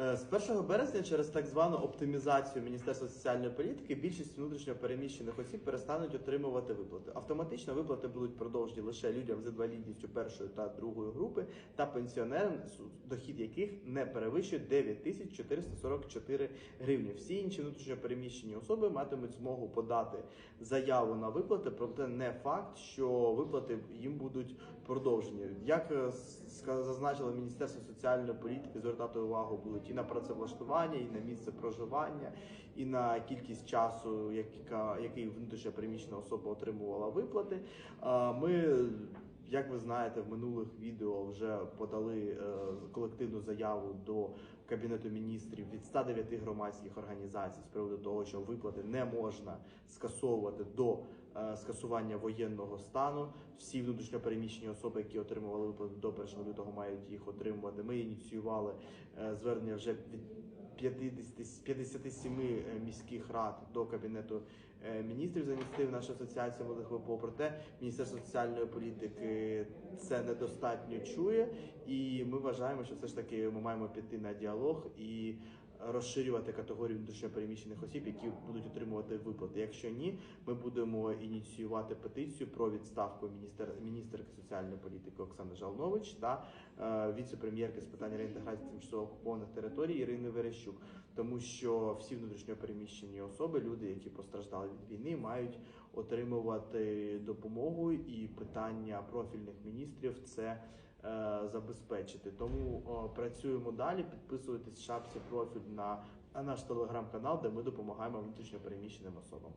Е, З 1 березня через так звану оптимізацію Міністерства соціальної політики більшість внутрішньо переміщених осіб перестануть отримувати виплати. Автоматично виплати будуть продовжені лише людям з інвалідністю першої та другої групи та пенсіонерам, дохід яких не перевищує 9444 гривні. Всі інші внутрішньо переміщені особи матимуть змогу подати заяву на виплати, проте не факт, що виплати їм будуть продовжені. Як е, зазначило Міністерство соціальної політики, звертати увагу будуть і на працевлаштування, і на місце проживання, і на кількість часу, яка який внутрішньо переміщена особа отримувала виплати. Ми як ви знаєте, в минулих відео вже подали е, колективну заяву до Кабінету міністрів від 109 громадських організацій з приводу того, що виплати не можна скасовувати до е, скасування воєнного стану. Всі внутрішньопереміщені особи, які отримували виплати до 1 лютого, мають їх отримувати. Ми ініціювали е, звернення вже від 50, 57 е, міських рад до кабінету міністрів за нашої асоціації молодих ВПО. Проте Міністерство соціальної політики це недостатньо чує, і ми вважаємо, що все ж таки ми маємо піти на діалог і розширювати категорію внутрішньопереміщених осіб, які будуть отримувати виплати. Якщо ні, ми будемо ініціювати петицію про відставку міністер міністерки соціальної політики Оксани Жалнович та е, віце-прем'єрки з питань реінтеграції тимчасово окупованих територій Ірини Верещук, тому що всі внутрішньопереміщені особи, люди, які постраждали від війни, мають отримувати допомогу і питання профільних міністрів це забезпечити. Тому працюємо далі. Підписуйтесь шапці профіль на наш телеграм-канал, де ми допомагаємо внутрішньопереміщеним особам.